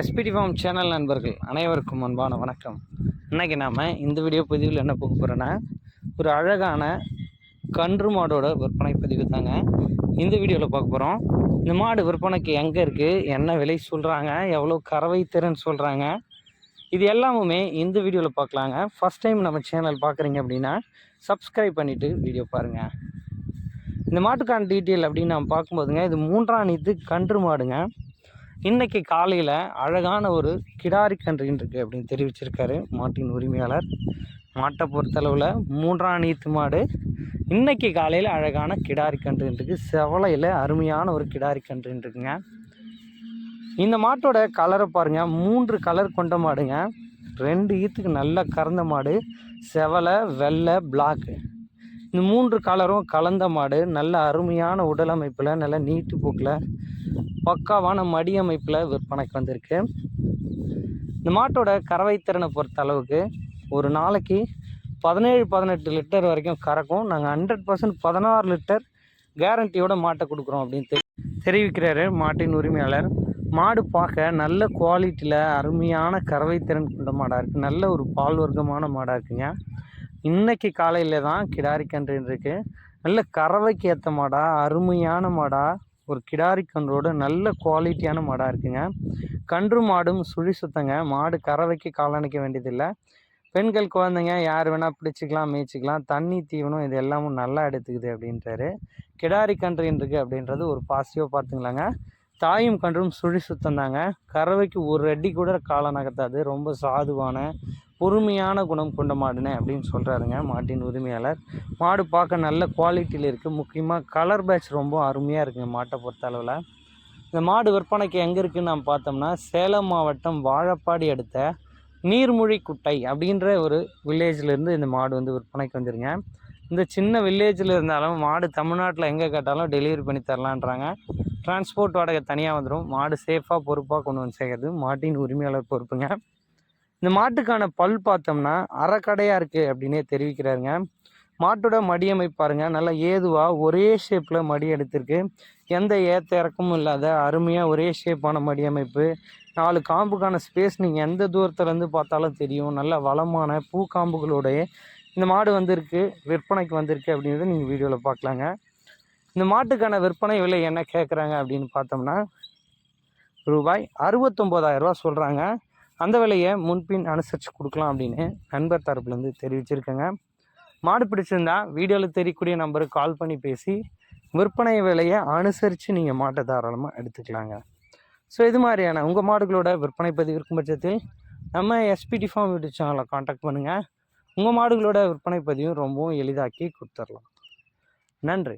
SPD form channel நண்பர்கள் அனைவருக்கும் அன்பான வணக்கம். இன்றைக்கி நாம் இந்த வீடியோ பதிவில் என்ன போக போகிறோன்னா ஒரு அழகான கன்று மாடோட விற்பனை பதிவு தாங்க. இந்த வீடியோவில் பார்க்க போகிறோம் இந்த மாடு விற்பனைக்கு எங்கே இருக்குது என்ன விலை சொல்கிறாங்க எவ்வளோ கறவை திறன் சொல்கிறாங்க இது எல்லாமுமே இந்த வீடியோவில் பார்க்கலாங்க. ஃபஸ்ட் டைம் நம்ம சேனல் பார்க்குறீங்க அப்படின்னா சப்ஸ்கிரைப் பண்ணிவிட்டு வீடியோ பாருங்கள் இந்த மாட்டுக்கான டீட்டெயில் அப்படின்னு நம்ம பார்க்கும்போதுங்க இது மூன்றாம் நீத்து கன்று மாடுங்க. இன்றைக்கி காலையில் அழகான ஒரு கிடாரி கன்றுன்னு இருக்குது அப்படின்னு தெரிவிச்சிருக்காரு மாட்டின் உரிமையாளர். மாட்டை பொறுத்தளவில் மூன்றாம் நீத்து மாடு. இன்றைக்கி காலையில் அழகான கிடாரி கன்றுன்னு இருக்குது செவலையில் அருமையான ஒரு கிடாரி கன்றுன்னு இருக்குங்க இந்த மாட்டோட கலரை பாருங்கள் மூன்று கலர் கொண்ட மாடுங்க. ரெண்டு ஈத்துக்கு நல்லா கறந்த மாடு. செவலை வெள்ளை பிளாக்கு இந்த மூன்று கலரும் கலந்த மாடு நல்ல அருமையான உடல் அமைப்பில் நல்ல நீட்டு போக்கில் பக்காவான மடி அமைப்பில் விற்பனைக்கு வந்திருக்கு. இந்த மாட்டோட கறவை திறனை பொறுத்த அளவுக்கு ஒரு நாளைக்கு பதினேழு பதினெட்டு லிட்டர் வரைக்கும் கறக்கும். நாங்கள் ஹண்ட்ரட் பர்சன்ட் பதினாறு லிட்டர் கேரண்டியோட மாட்டை கொடுக்குறோம் அப்படின்னு தெரி தெரிவிக்கிறாரு மாட்டின் உரிமையாளர். மாடு பார்க்க நல்ல குவாலிட்டியில் அருமையான கறவை திறன் கொண்ட மாடாக இருக்குது நல்ல ஒரு பால் வர்க்கமான மாடாக இருக்குங்க. இன்னைக்கு காலையில் தான் கிடாரி கன்று இருக்குது நல்ல கறவைக்கு ஏற்ற மாடா அருமையான மாடா ஒரு கிடாரி கன்றோட நல்ல குவாலிட்டியான மாடாக இருக்குங்க. கன்று மாடும் சுழி சுத்தங்க. மாடு கறவைக்கு காலணிக்க வேண்டியதில்லை. பெண்கள் குழந்தைங்க யார் வேணால் பிடிச்சிக்கலாம் மேய்ச்சிக்கலாம் தண்ணி தீவனம் இது எல்லாமும் நல்லா எடுத்துக்குது அப்படின்றாரு. கிடாரி கன்று இருக்குது அப்படின்றது ஒரு பாசிட்டிவாக பார்த்துங்களாங்க தாயும் கன்றும் சுழி சுத்தம் தாங்க கறவைக்கு ஒரு அடி கூட காலை நகர்த்தாது. ரொம்ப சாதுவான பொறுமையான குணம் கொண்ட மாடுனே அப்படின்னு சொல்கிறாருங்க மாட்டின் உரிமையாளர். மாடு பார்க்க நல்ல குவாலிட்டியில் இருக்குது முக்கியமாக கலர் பேட்ச் ரொம்ப அருமையாக இருக்குங்க மாட்டை பொறுத்த அளவில். இந்த மாடு விற்பனைக்கு எங்கே இருக்குதுன்னு நம்ம பார்த்தோம்னா சேலம் மாவட்டம் வாழப்பாடி அடுத்த நீர்மொழி குட்டை அப்படின்ற ஒரு வில்லேஜ்லேருந்து இந்த மாடு வந்து விற்பனைக்கு வந்துருங்க. இந்த சின்ன வில்லேஜில் இருந்தாலும் மாடு தமிழ்நாட்டில் எங்கே கேட்டாலும் டெலிவரி பண்ணி தரலான்றாங்க. டிரான்ஸ்போர்ட் வாடகை தனியாக வந்துடும் மாடு சேஃபாக பொறுப்பாக கொண்டு வந்து சேர்க்குறது மாட்டின் உரிமையாளர் பொறுப்புங்க. இந்த மாட்டுக்கான பல் பார்த்தோம்னா அறக்கடையாக இருக்குது அப்படின்னே தெரிவிக்கிறாருங்க. மாட்டோட மடி அமைப்பு பாருங்க. நல்லா ஏதுவாக ஒரே ஷேப்பில் மடி எடுத்திருக்கு. எந்த ஏத்த இறக்கமும் இல்லாத அருமையாக ஒரே ஷேப்பான மடி அமைப்பு. நாலு காம்புக்கான ஸ்பேஸ் நீங்கள் எந்த தூரத்துலேருந்து பார்த்தாலும் தெரியும். நல்ல வளமான பூக்காம்புகளோடைய இந்த மாடு வந்திருக்கு. விற்பனைக்கு வந்திருக்கு அப்படின்றத நீங்கள் வீடியோவில் பார்க்கலாங்க. இந்த மாட்டுக்கான விற்பனை விலை என்ன கேட்குறாங்க அப்படின்னு பார்த்தோம்னா ரூபாய் அறுபத்தொம்போதாயிரரூவா சொல்கிறாங்க அந்த விலையை முன்பின் அனுசரித்து கொடுக்கலாம் அப்படின்னு நண்பர் தரப்புலேருந்து தெரிவிச்சிருக்கேங்க. மாடு பிடிச்சிருந்தா வீடியோவில் தெரியக்கூடிய நம்பருக்கு கால் பண்ணி பேசி விற்பனை விலையை அனுசரித்து நீங்கள் மாட்டை தாராளமாக எடுத்துக்கலாங்க. ஸோ இது மாதிரியான உங்கள் மாடுகளோட விற்பனை பதிவு இருக்கும் பட்சத்தில் நம்ம எஸ்பிடி ஃபார்ம் யூடியூப் சேனலை காண்டாக்ட் பண்ணுங்கள் உங்கள் மாடுகளோட விற்பனை பதிவும் ரொம்பவும் எளிதாக்கி கொடுத்துடலாம். நன்றி.